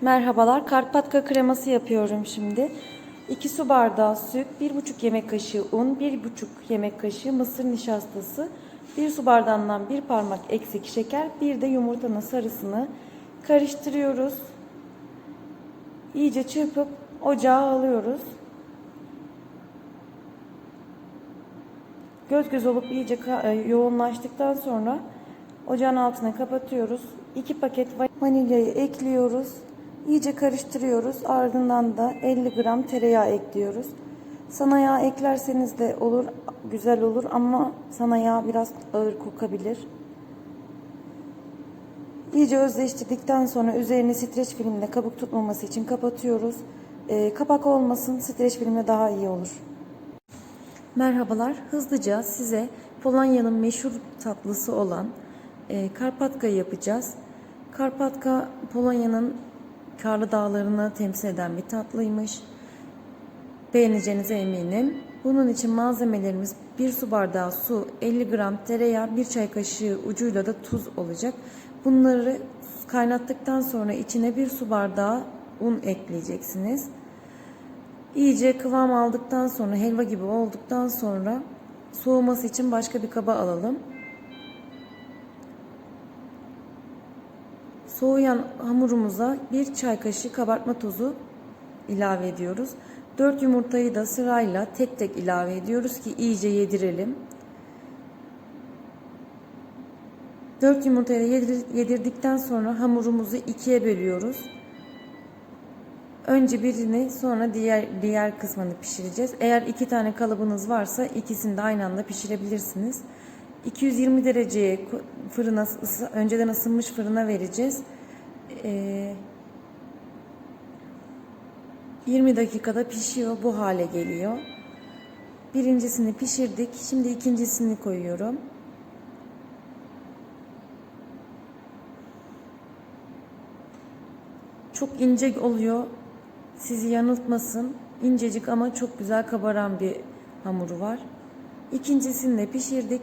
Merhabalar, Karpatka kreması yapıyorum şimdi. 2 su bardağı süt, 1,5 yemek kaşığı un, 1,5 yemek kaşığı mısır nişastası, 1 su bardağından 1 parmak eksik şeker, bir de yumurtanın sarısını karıştırıyoruz. İyice çırpıp ocağa alıyoruz. Göz göz olup iyice e, yoğunlaştıktan sonra ocağın altını kapatıyoruz. 2 paket va- vanilyayı ekliyoruz. İyice karıştırıyoruz. Ardından da 50 gram tereyağı ekliyoruz. Sana yağ eklerseniz de olur, güzel olur ama sana yağ biraz ağır kokabilir. İyice özleştirdikten sonra üzerini streç filmle kabuk tutmaması için kapatıyoruz. Ee, kapak olmasın, streç filmle daha iyi olur. Merhabalar. Hızlıca size Polonya'nın meşhur tatlısı olan e, Karpatka yapacağız. Karpatka Polonya'nın karlı dağlarını temsil eden bir tatlıymış. Beğeneceğinize eminim. Bunun için malzemelerimiz 1 su bardağı su, 50 gram tereyağı, 1 çay kaşığı ucuyla da tuz olacak. Bunları kaynattıktan sonra içine 1 su bardağı un ekleyeceksiniz. İyice kıvam aldıktan sonra helva gibi olduktan sonra soğuması için başka bir kaba alalım. Soğuyan hamurumuza bir çay kaşığı kabartma tozu ilave ediyoruz. 4 yumurtayı da sırayla tek tek ilave ediyoruz ki iyice yedirelim. 4 yumurtayı yedirdikten sonra hamurumuzu ikiye bölüyoruz. Önce birini sonra diğer diğer kısmını pişireceğiz. Eğer iki tane kalıbınız varsa ikisini de aynı anda pişirebilirsiniz. 220 dereceye fırına önceden ısınmış fırına vereceğiz. Ee, 20 dakikada pişiyor. Bu hale geliyor. Birincisini pişirdik. Şimdi ikincisini koyuyorum. Çok ince oluyor. Sizi yanıltmasın. İncecik ama çok güzel kabaran bir hamuru var. İkincisini de pişirdik.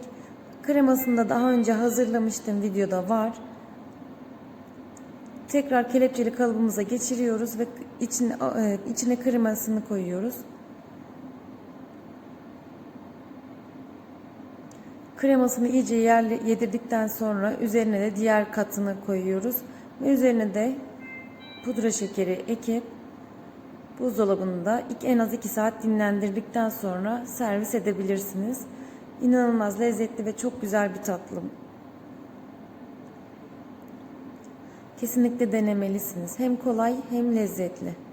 Kremasını da daha önce hazırlamıştım. Videoda var. Tekrar kelepçeli kalıbımıza geçiriyoruz ve içine, e, içine kremasını koyuyoruz. Kremasını iyice yerle yedirdikten sonra üzerine de diğer katını koyuyoruz. Ve üzerine de pudra şekeri ekip buzdolabında en az 2 saat dinlendirdikten sonra servis edebilirsiniz. İnanılmaz lezzetli ve çok güzel bir tatlı. Kesinlikle denemelisiniz. Hem kolay hem lezzetli.